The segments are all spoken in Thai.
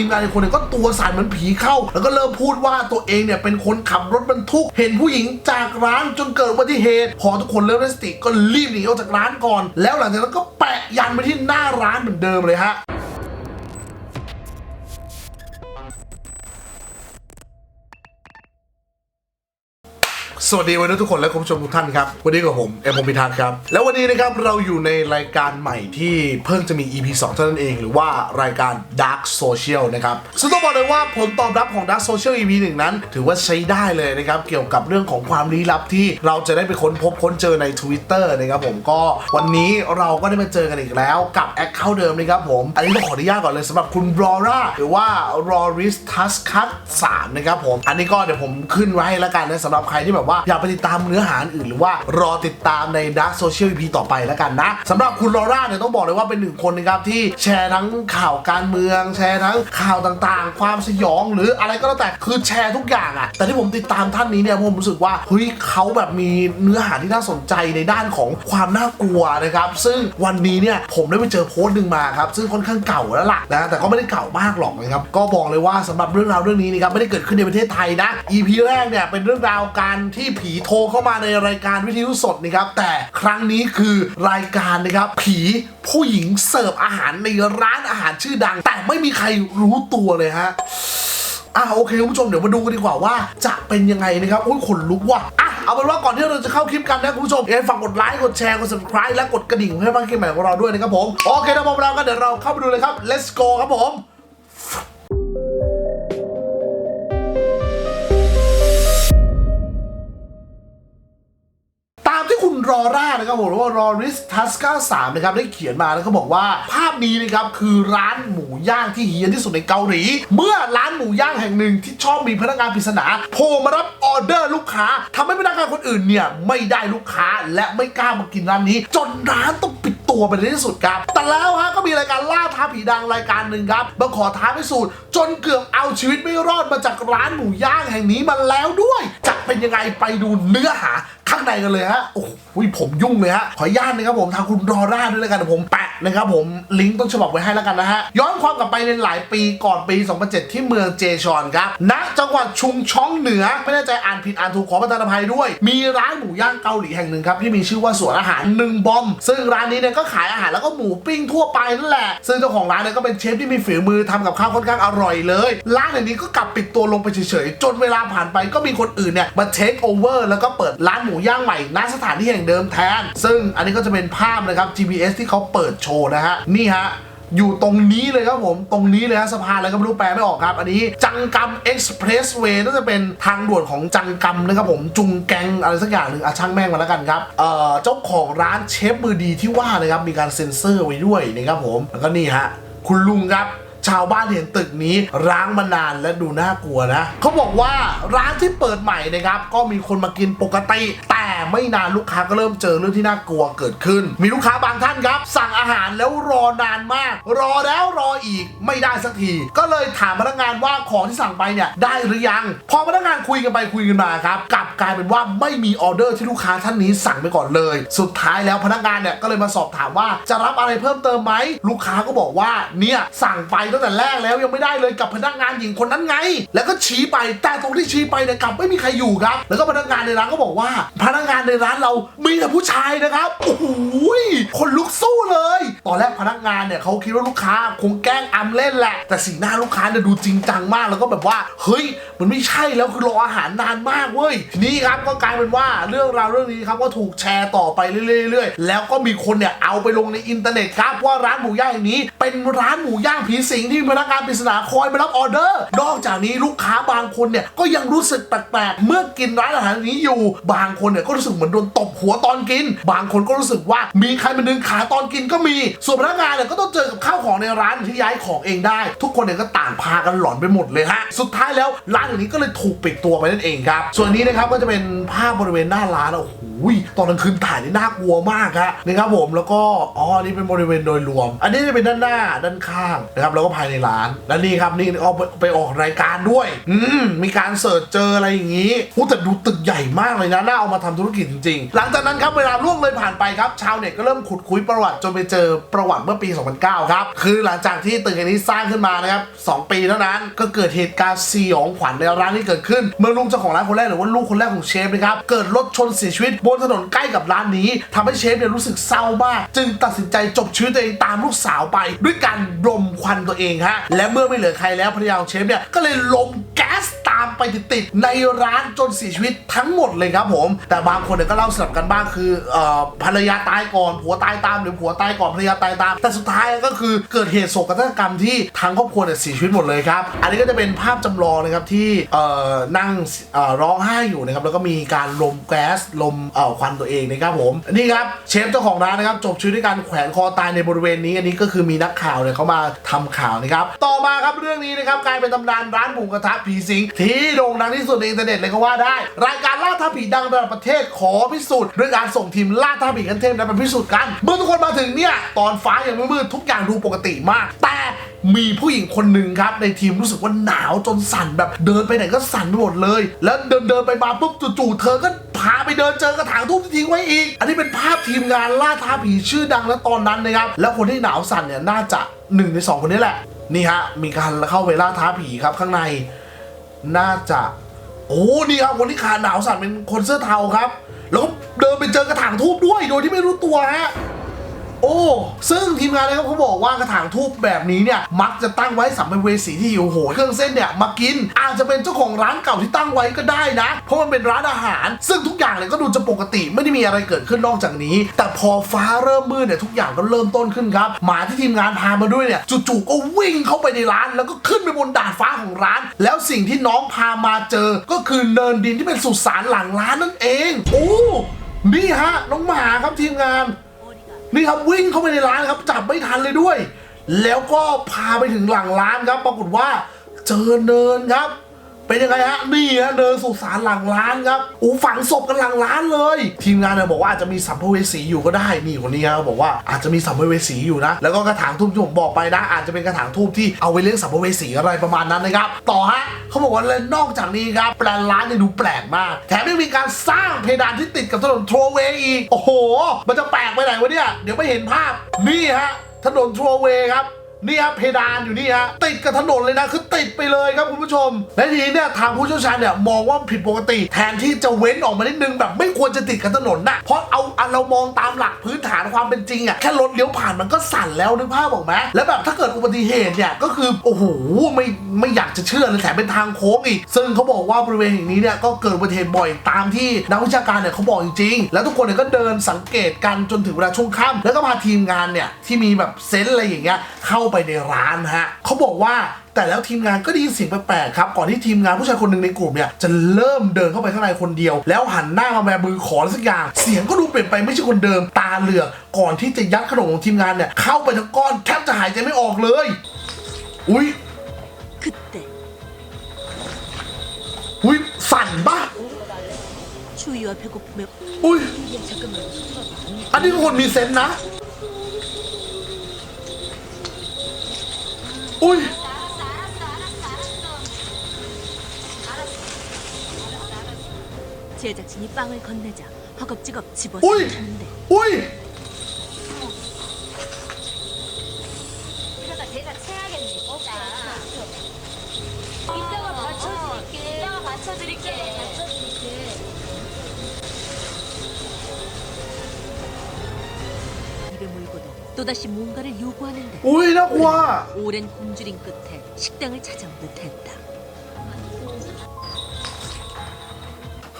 ทีมงานอีกคนเนี่ยก็ตัวสั่นเหมือนผีเข้า แล้วก็เริ่มพูดว่าตัวเองเนี่ยเป็นคนขับรถบรรทุก เห็นผู้หญิงจากร้านจนเกิดอุบัติเหตุ พอทุกคนเริ่มได้สติก็รีบหนีออกจากร้านก่อน แล้วหลังจากนั้นก็แปะยันไปที่หน้าร้านเหมือนเดิมเลยฮะ สวัสดีวันนี้ทุกคนและคุณผู้ชมทุกท่านครับ วันนี้กับผมเอ็มพงพิทักษ์ครับ แล้ววันนี้นะครับเราอยู่ในรายการใหม่ที่เพิ่งจะมี EP 2 เท่านั้นเอง หรือว่ารายการ Dark Social นะครับซึ่งต้องบอกเลยว่าผลตอบรับของ Dark Social EP 1นั้น ถือว่าใช้ได้เลยนะครับ เกี่ยวกับเรื่องของความลี้ลับที่เราจะได้ไปค้นพบค้นเจอใน Twitter นะครับผมก็วันนี้เราก็ได้มาเจอกันอีกแล้วกับแอคเคาท์เดิมนะครับผม อันนี้ต้องขออนุญาตก่อนเลยสำหรับคุณบรอร่าหรือว่า r o r i s t u s c u t 3นะครับผมอันนี้ก็เดี๋ยวผมขึ้นไว้ให้แล้วกันนะสำหรับใครที่แบบว่าอยากไปติดตามเนื้อหาอื่นหรือว่ารอติดตามใน Dark Social EP ต่อไปแล้วกันนะสำหรับคุณลอร่าเนี่ยต้องบอกเลยว่าเป็นหนึ่งคนนะครับที่แชร์ทั้งข่าวการเมือง แชร์ทั้งข่าวต่างๆ ความสยองหรืออะไรก็แล้วแต่คือแชร์ทุกอย่างอะแต่ที่ผมติดตามท่านนี้เนี่ยผมรู้สึกว่าเฮ้ยเขาแบบมีเนื้อหาที่น่าสนใจในด้านของความน่ากลัวนะครับ ซึ่งวันนี้เนี่ยผมได้ไปเจอโพสต์หนึ่งมาครับซึ่งค่อนข้างเก่าแล้วล่ะนะแต่ก็ไม่ได้เก่ามากหรอกนะครับก็บอกเลยว่าสำหรับเรื่องราวเรื่องนี้นะครับไม่ได้เกิดขึ้นในประเทศไทยนะ EP แรกเนี่ยเป็นเรื่องราวการที่ผีโทรเข้ามาในรายการวิทยุสดนะครับ แต่ครั้งนี้คือรายการนะครับ ผีผู้หญิงเสิร์ฟอาหารในร้านอาหารชื่อดัง แต่ไม่มีใครรู้ตัวเลยฮะอะโอเคคุณผู้ชมเดี๋ยวมาดูกันดีกว่าว่าจะเป็นยังไงนะครับอุ้ยขนลุกว่ะอะเอาเป็นว่าก่อนที่เราจะเข้าคลิปกันนะคุณผู้ชมอย่าลืมฝากกดไลค์กดแชร์กด subscribe และกดกระดิ่งให้บ้างคลิปใหม่ของเราด้วยนะครับผมโอเคถ้าพร้อมแล้วก็เดี๋ยวเราเข้าไปดูเลยครับ let's go ครับผม นะครับผมว่ารอริสทัสกาสามนะครับได้เขียนมาแล้วเขาบอกว่า ภาพนี้นะครับคือร้านหมูย่างที่เฮี้ยนที่สุดในเกาหลี เมื่อร้านหมูย่างแห่งหนึ่งที่ชอบมีพนักงานปริศนาโผล่มารับออเดอร์ลูกค้าทำให้พนักงานคนอื่นเนี่ยไม่ได้ลูกค้าและไม่กล้ามากินร้านนี้ จนร้านต้องปิด ตัวไปในที่สุดครับ แต่แล้วฮะก็มีรายการล่าท้าผีดังรายการหนึ่งครับมาขอท้าพิสูจน์จนเกือบเอาชีวิตไม่รอดมาจากร้านหมูย่างแห่งนี้มาแล้วด้วย จะเป็นยังไงไปดูเนื้อหาข้างในกันเลยฮะ โอ้โหผมยุ่งเลยฮะ ขออนุญาตนะครับผมทางคุณรอร่าด้วยแล้วกันผมแปะนะครับผมลิงก์ต้นฉบับไว้ให้แล้วกันนะฮะ ย้อนความกลับไปในหลายปีก่อนปี 2007 ที่เมืองเจชอนครับณจังหวัดชุงช้องเหนือ ไม่แน่ใจอ่านผิดอ่านถูกขอประทานอภัยด้วย มีร้านหมูย่างเกาหลีแห่งหนึ่งครับที่มีชื่อว่าสวนอาหารหนึ่งบอม ซึ่งร้านนี้เนี่ยก็ขายอาหารแล้วก็หมูปิ้งทั่วไปนั่นแหละ ซึ่งเจ้าของร้านเนี่ยก็เป็นเชฟที่มีฝีมือทำกับข้าวค่อนข้างอร่อยเลย ร้านแห่งนี้ก็กลับปิดตัวลงไปเฉยๆ จนเวลาผ่านไปก็มีคนอื่นเนี่ยมาเทคโอเวอร์แล้วก็เปิดร้านหมูย่างใหม่ณสถานที่แห่งเดิมแทน ซึ่งอันนี้ก็จะเป็นภาพนะครับ GPS ที่เขาเปิดโชว์นะฮะ นี่ฮะ อยู่ตรงนี้เลยครับผม ตรงนี้เลยฮะสะพานอะไรก็ไม่รู้แปลไม่ออกครับ อันนี้จังกัมเอ็กซ์เพรสเวย์น่าจะเป็นทางด่วนของจังกัมนะครับผมจุงแกงอะไรสักอย่างหนึ่งอะช่างแม่งมาแล้วกันครับเอ่อเจ้าของร้านเชฟมือดีที่ว่านะครับมีการเซ็นเซอร์ไว้ด้วยนะครับผมแล้วก็นี่ฮะคุณลุงครับ ชาวบ้านเห็นตึกนี้ร้างมานานและดูน่ากลัวนะเขาบอกว่าร้านที่เปิดใหม่นะครับ ก็มีคนมากินปกติ แต่ไม่นานลูกค้าก็เริ่มเจอเรื่องที่น่ากลัวเกิดขึ้น มีลูกค้าบางท่านครับ สั่งอาหารแล้วรอนานมาก รอแล้วรออีกไม่ได้สักที ก็เลยถามพนักงานว่าของที่สั่งไปเนี่ยได้หรือยัง พอพนักงานคุยกันไปคุยกันมาครับกลับกลายเป็นว่าไม่มีออเดอร์ที่ลูกค้าท่านนี้สั่งไปก่อนเลย สุดท้ายแล้วพนักงานเนี่ยก็เลยมาสอบถามว่าจะรับอะไรเพิ่มเติมไหมลูกค้าก็บอกว่าเนี่ยสั่งไปตั้งแต่แรกแล้วยังไม่ได้เลยกับพนักงานหญิงคนนั้นไง แล้วก็ชี้ไปแต่ตรงที่ชี้ไปเนี่ยกลับไม่มีใครอยู่ครับ แล้วก็พนักงานในร้านก็บอกว่า พนักงานในร้านเรามีแต่ผู้ชายนะครับโอ้โหคนลุกสู้เลย ตอนแรกพนักงานเนี่ยเขาคิดว่าลูกค้าคงแกล้งอำเล่นแหละ แต่สีหน้าลูกค้าเนี่ยดูจริงจังมากแล้วก็แบบว่าเฮ้ยมันไม่ใช่แล้วคือรออาหารนานมากเว้ยทีนี้ครับก็กลายเป็นว่าเรื่องราวเรื่องนี้ครับก็ถูกแชร์ต่อไปเรื่อยๆ แล้วก็มีคนเนี่ยเอาไปลงในอินเทอร์เน็ตครับว่าร้านหมูย่างนี้ เป็นร้านหมูย่างผีสิงที่พนักงานปริศนาคอยมารับออเดอร์ นอกจากนี้ลูกค้าบางคนเนี่ยก็ยังรู้สึกแปลกๆ เมื่อกินร้านอาหารนี้อยู่ บางคนเนี่ยก็รู้สึกเหมือนโดนตบหัวตอนกิน บางคนก็รู้สึกว่ามีใครมาดึงขาตอนกินก็มี ส่วนพนักงานเนี่ยก็ต้องเจอกับข้าวของในร้านที่ย้ายของเองได้ ทุกคนเนี่ยก็ต่างพากันหลอนไปหมดเลยฮะ สุดท้ายแล้วร้านอย่างนี้ก็เลยถูกปิดตัวไปนั่นเองครับ ส่วนนี้นะครับก็จะเป็นภาพบริเวณหน้าร้านโอ้โห ตอนกลางคืนถ่ายนี่น่ากลัวมากฮะนะครับผมแล้วก็อ๋อนี่เป็นบริเวณโดยรวม อันนี้จะเป็นด้านหน้าด้านข้างนะครับแล้วก็ภายในร้านและนี่ครับนี่เอาไปไปออกรายการด้วย อืมมีการเสิร์ชเจออะไรอย่างนี้อู้แต่ดูตึกใหญ่มากเลยนะน่าเอามาทำธุรกิจจริงๆ หลังจากนั้นครับเวลาล่วงเลยผ่านไปครับชาวเน็ตก็เริ่มขุดคุยประวัติจนไปเจอประวัติเมื่อปี 2009 ครับ คือหลังจากที่ตึกอันนี้สร้างขึ้นมานะครับสองปีเท่านั้นก็เกิดเหตุการณ์สยองขวัญในร้านที่เกิดขึ้น เมื่อลุงเจ้าของร้านคนแรกหรือว่าลูกคนแรกของเชฟนะครับเกิดรถชนเสียชีวิตบนถนนใกล้กับร้านนี้ทำให้เชฟเนี่ยรู้สึกเศร้ามาก จึงตัดสินใจจบชีวิตตัวเองตามลูกสาวไป ด้วยการรมควันตัวเองฮะและเมื่อไม่เหลือใครแล้วภรรยาของเชฟเนี่ยก็เลยลมแก๊ส ไปติดๆในร้านจนเสียชีวิตทั้งหมดเลยครับผม แต่บางคนเนี่ยก็เล่าสลับกันบ้างคืออภรรยาตายก่อนผัวตายตามหรือผัวตายก่อนภรรยาตายตาม แต่สุดท้ายก็คือเกิดเหตุโศกนาฏกรรมที่ทั้งครอบครัวเนี่ยเสียชีวิตหมดเลยครับ อันนี้ก็จะเป็นภาพจำลองนะครับที่นั่งร้องไห้อยู่นะครับแล้วก็มีการลมแก๊สลมควันตัวเองนะครับผมนี่ครับเชฟเจ้าของร้านนะครับจบชีวิตด้วยการแขวนคอตายในบริเวณนี้อันนี้ก็คือมีนักข่าวเนี่ยเขามาทำข่าวนะครับต่อมาครับเรื่องนี้นะครับกลายเป็นตำนานร้านหมูกระทะผีสิงที่โด่งดังที่สุดในอินเทอร์เน็ตเลยก็ว่าได้ รายการล่าท้าผีดังระดับประเทศขอพิสูจน์ด้วยการส่งทีมล่าท้าผีกันเทพและไปพิสูจน์กัน เมื่อทุกคนมาถึงเนี่ยตอนฟ้ายังไม่มืดทุกอย่างดูปกติมาก แต่มีผู้หญิงคนหนึ่งครับ ในทีมรู้สึกว่าหนาวจนสั่นแบบเดินไปไหนก็สั่นไปหมดเลย แล้วเดินเดินไปมาปุ๊บจู่ๆเธอก็พาไปเดินเจอกระถางทูบที่ทิ้งไว้อีก อันนี้เป็นภาพทีมงานล่าท้าผีชื่อดังแล้วตอนนั้นนะครับ แล้วคนที่หนาวสั่นเนี่ยน่าจะหนึ่งในสองคนนี้แหละ นี่ฮะมีการเข้าไปล่าท้าผีครับข้างใน น่าจะ โอ้นี่ครับคนที่ขาหนาวสั่นเป็นคนเสื้อเทาครับ แล้วก็เดินไปเจอกระถางทูบด้วย โดยที่ไม่รู้ตัวฮะ โอ้ ซึ่งทีมงานนะครับเขาบอกว่ากระถางทูบแบบนี้เนี่ยมักจะตั้งไว้สัมภเวสีที่หิวโหยเครื่องเส้นเนี่ยมากิน อาจจะเป็นเจ้าของร้านเก่าที่ตั้งไว้ก็ได้นะ เพราะมันเป็นร้านอาหาร ซึ่งทุกอย่างเนี่ยก็ดูจะปกติไม่ได้มีอะไรเกิดขึ้นนอกจากนี้ แต่พอฟ้าเริ่มมืดเนี่ยทุกอย่างก็เริ่มต้นขึ้นครับหมาที่ทีมงานพามาด้วยเนี่ยจู่ๆก็วิ่งเข้าไปในร้าน แล้วก็ขึ้นไปบนดาดฟ้าของร้าน แล้วสิ่งที่น้องพามาเจอ ก็คือเนินดินที่เป็นสุสานหลังร้านนั่นเอง โอ้นี่ฮะน้องหมาครับทีมงาน นี่ครับวิ่งเข้าไปในร้านครับจับไม่ทันเลยด้วย แล้วก็พาไปถึงหลังร้านครับ ปรากฏว่าเจอเนินครับ เป็นยังไงฮะนี่ฮะเนินสุสานหลังร้านครับอู้ฝังศพกันหลังร้านเลย ทีมงานเนี่ยบอกว่าอาจจะมีสัมภเวสีอยู่ก็ได้นี่คนนี้ครับบอกว่าอาจจะมีสัมภเวสีอยู่นะ แล้วก็กระถางทูบที่ผมบอกไปนะ อาจจะเป็นกระถางทูบที่เอาไว้เลี้ยงสัมภเวสีอะไรประมาณนั้นนะครับต่อฮะเขาบอกว่าและนอกจากนี้ครับแปลนร้านเนี่ยดูแปลกมาก แถมยังมีการสร้างเพดานที่ติดกับถนนโทรเวย์อีกโอ้โห มันจะแปลกไปไหนวะเนี่ยเดี๋ยวไปเห็นภาพนี่ฮะถนนโทรเวครับ นี่ครับเพดานอยู่นี่ฮะติดกับถนนเลยนะคือติดไปเลยครับคุณผู้ชม และทีนี้เนี่ยทางผู้เชี่ยวชาญเนี่ยมองว่าผิดปกติ แทนที่จะเว้นออกมานิดนึงแบบไม่ควรจะติดกับถนนนะเพราะเอาเอาเรามองตามหลักพื้นฐานความเป็นจริงอะแค่รถเลี้ยวผ่านมันก็สั่นแล้วนึกภาพออกไหมแล้วแบบถ้าเกิดอุบัติเหตุเนี่ยก็คือโอ้โหไม่ไม่อยากจะเชื่อเลยแถมเป็นทางโค้งอีก ซึ่งเขาบอกว่าบริเวณแห่งนี้เนี่ยก็เกิดอุบัติเหตุบ่อยตามที่นักวิชาการเนี่ยเขาบอกจริงๆแล้วทุกคนเนี่ยก็เดินสังเกตกันจนถึงเวลาช่วงค่ำแล้วก็พาทีมงานเนี่ยที่มีแบบเซนส์อะไรอย่างเงี้ยเข้าไปในร้านฮะเขาบอกว่าแต่แล้วทีมงานก็ได้ยินเสียงแปลกๆครับ ก่อนที่ทีมงานผู้ชายคนหนึ่งในกลุ่มเนี่ยจะเริ่มเดินเข้าไปข้างในคนเดียว แล้วหันหน้ามาแบมือขอสักอย่าง เสียงก็ดูเปลี่ยนไปไม่ใช่คนเดิมตาเหลือกก่อนที่จะยัดขนมของทีมงานเนี่ยเข้าไปทั้งก้อนแทบจะหายใจไม่ออกเลย อุ้ยอุ้ยสั่นปะอุ้ยอันนี้คนมีเซนนะ 오이. 제작진이 빵을 건네자 허겁지겁 집어 오이. 오이. 또다시 뭔가를 요구하는데 오해라고 와. 오랜 굶주림 끝에 식당을 찾아온 듯했다.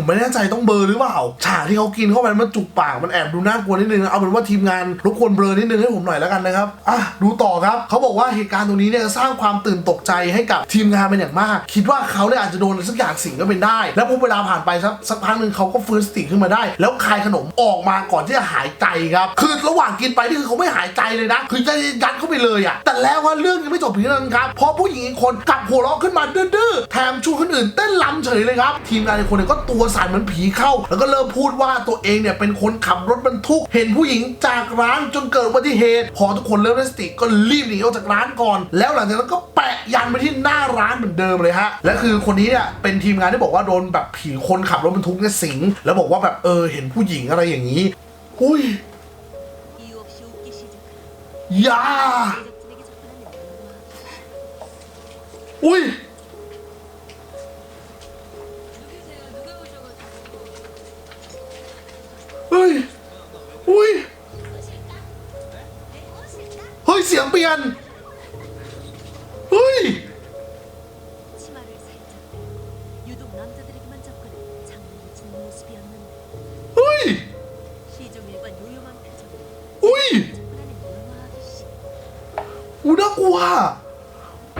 ผมไม่แน่ใจต้องเบลอหรือเปล่าฉากที่เขากินเข้าไปมันจุกปากมันแอบดูน่ากลัวนิดนึงเอาเป็นว่าทีมงานรบกวนเบลอนิดนึงให้ผมหน่อยแล้วกันนะครับอะดูต่อครับเขาบอกว่าเหตุการณ์ตรงนี้เนี่ยสร้างความตื่นตกใจให้กับทีมงานเป็นอย่างมาก คิดว่าเขาเนี่ยอาจจะโดนสักอย่างสิ่งก็เป็นได้ แล้วพอเวลาผ่านไปสักสักพักหนึ่งเขาก็ฟื้นสติขึ้นมาได้ แล้วคายขนมออกมาก่อนที่จะหายใจครับ คือระหว่างกินไปนี่คือเขาไม่หายใจเลยนะคือจะยัดเข้าไปเลยอะแต่แล้วว่าเรื่องยังไม่จบเพียงเท่านั้นครับเพราะผู้หญิงอีกคนกลับหัวเราะขึ้นมาดื้อๆแถมชวนคนอื่นเต้นรำเฉยเลยครับทีมงานอีกคนก็ตัวสั่นเหมือนผีเข้า แล้วก็เริ่มพูดว่าตัวเองเนี่ยเป็นคนขับรถบรรทุก เห็นผู้หญิงจากร้านจนเกิดอุบัติเหตุ พอทุกคนเริ่มได้สติก็รีบหนีออกจากร้านก่อน แล้วหลังจากนั้นก็แปะยันไปที่หน้าร้านเหมือนเดิมเลยฮะ และคือคนนี้เนี่ยเป็นทีมงานที่บอกว่าโดนแบบผีคนขับรถบรรทุกเนี่ยสิง แล้วบอกว่าแบบเออเห็นผู้หญิงอะไรอย่างนี้ อุ้ยยาอุ้ย ฮ้ย อุ้ย เฮ้ย เสียงเปลี่ยน เฮ้ย 치마를 살짝 빼 유독 남자들에게만 접근해 장난을 치는 모습이었는데 เฮ้ย 시종일관 요염한 표정으로 อุ้ย 접근하는 누구와 아저씨 อู้น่ากลัว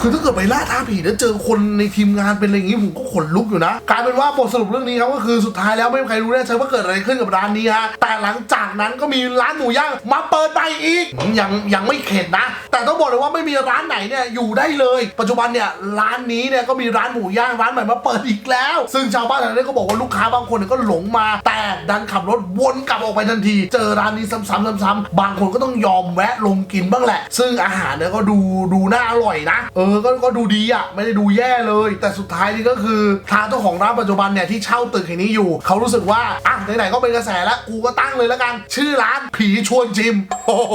คือถ้าเกิดไปล่าท้าผีแล้วเจอคนในทีมงานเป็นอะไรอย่างนี้ผมก็ขนลุกอยู่นะกลายเป็นว่าบทสรุปเรื่องนี้ครับก็คือสุดท้ายแล้วไม่มีใครรู้แน่ชัดว่าเกิดอะไรขึ้นกับร้านนี้ฮะแต่หลังจากนั้นก็มีร้านหมูย่างมาเปิดใหม่อีกยังยังไม่เข็ดนะ แต่ต้องบอกเลยว่าไม่มีร้านไหนเนี่ยอยู่ได้เลย ปัจจุบันเนี่ยร้านนี้เนี่ยก็มีร้านหมูย่างร้านใหม่มาเปิดอีกแล้ว ซึ่งชาวบ้านแถวนั้ก็บอกว่าลูกค้าบางคนเนี่ยก็หลงมา แต่ดันขับรถวนกลับออกไปทันที เจอร้านนี้ซ้ำๆซ้ำๆบางคนก็ต้องยอมแวะลงกินบ้างแหละ ซึ่งอาหารเนี่ยก็ดูดูน่าอร่อยนะ เออก็ก็ดูดีอะไม่ได้ดูแย่เลย แต่สุดท้ายนี่ก็คือทางเจ้าของร้านปัจจุบันเนี่ยที่เช่าตึกแห่งนี้อยู่ เขารู้สึกว่าอะไหนๆก็เป็นกระแสแล้วกูก็ตั้งเลยแล้วกัน ชื่อร้านผีชวนจิมโอ้โห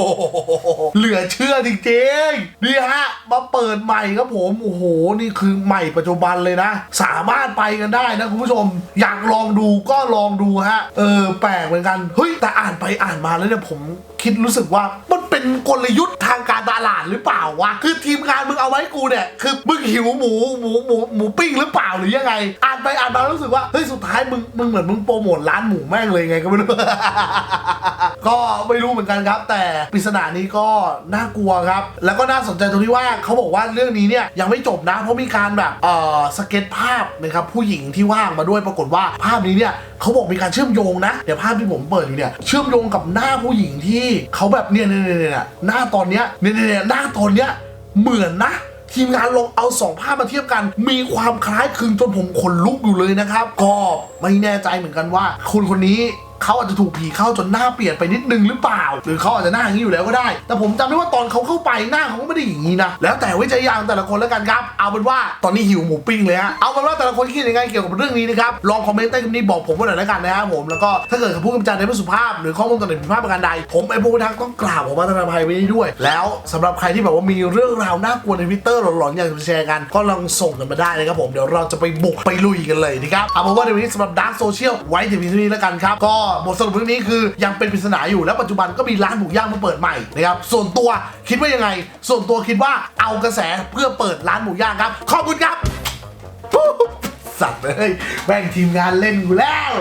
เหลือเชื่อจริงๆนี่ฮะมาเปิดใหม่ครับผมโอ้โหนี่คือใหม่ปัจจุบันเลยนะ สามารถไปกันได้นะคุณผู้ชม อยากลองดูก็ลองดูฮะเออแปลกเหมือนกันเฮ้ยแต่อ่านไปอ่านมาแล้วเนี่ยผมคิดรู้สึกว่ามันเป็นกลยุทธ์ทางการ ตลาดหรือเปล่าวะคือทีมงานมึงเอาไว้กูเนี่ยคือมึงหิวหมูหมูหมูหมูปิ้งหรือเปล่าหรือยังไง อ่านไปอ่านมารู้สึกว่าเฮ้ยสุดท้ายมึงมึงเหมือนมึงโปรโมทร้านหมูแม่งเลยไงก็ไม่รู้ก็ไม่รู้เหมือนกันครับ แต่ปริศนานี้ก็น่ากลัวครับ แล้วก็น่าสนใจตรงที่ว่าเขาบอกว่าเรื่องนี้เนี่ยยังไม่จบนะ เพราะมีการแบบเอ่อสเก็ตภาพนะครับผู้หญิงที่ว่างมาด้วยปรากฏว่าภาพนี้เนี่ยเขาบอกมีการเชื่อมโยงนะเดี๋ยวภาพที่ผมเปิดอยู่เนี่ยเชื่อมโยงกับหน้าผู้หญิงที่เขาแบบเนี่ยเนี่ยเนี่ยหน้าตอนเนี้ยเนี่ยเนี่ยหน้าตอนเนี้ยเหมือนนะ ทีมงานลองเอาสองภาพมาเทียบกัน มีความคล้ายคลึงจนผมขนลุกอยู่เลยนะครับ ก็ไม่แน่ใจเหมือนกันว่าคนคนนี้ เขาอาจจะถูกผีเข้าจนหน้าเปลี่ยนไปนิดนึงหรือเปล่า หรือเขาอาจจะหน้าอย่างนี้อยู่แล้วก็ได้ แต่ผมจำได้ว่าตอนเขาเข้าไปหน้าเขาก็ไม่ได้อย่างนี้นะ แล้วแต่วิจารณญาณแต่ละคนแล้วกันครับ เอาเป็นว่าตอนนี้หิวหมูปิ้งเลยฮะ เอาเป็นว่าแต่ละคนคิดยังไงเกี่ยวกับเรื่องนี้นะครับ ลองคอมเมนต์ใต้คลิปนี้บอกผมมาหน่อยแล้วกันนะครับผม แล้วก็ถ้าเกิดคำพูดคำจาในไม่สุภาพ หรือข้อมูลต่างๆผิดพลาดประการใด ผมไอ้พวกทักต้องกราบผมมาทนายภัยไว้ด้วย แล้วสำหรับใครที่แบบว่ามีเรื่องราวน่ากลัวในทวิตเตอร์หลอนๆอยากจะแชร์กัน ก็ลองส่งกันมาได้นะครับผม เดี๋ยวเราจะไปบุกไปลุยกันเลยนะครับ เอาเป็นว่าในวันนี้สำหรับดาร์กโซเชียลไว้ที่นี้แล้วกันครับก็บทสรุปเรื่องนี้คือยังเป็นปริศนาอยู่และปัจจุบันก็มีร้านหมูย่างมาเปิดใหม่นะครับส่วนตัวคิดว่ายังไง ส่วนตัวคิดว่าเอากระแสเพื่อเปิดร้านหมูย่างครับขอบคุณครับสัตว์เลยแบ่งทีมงานเล่นกูแล้ว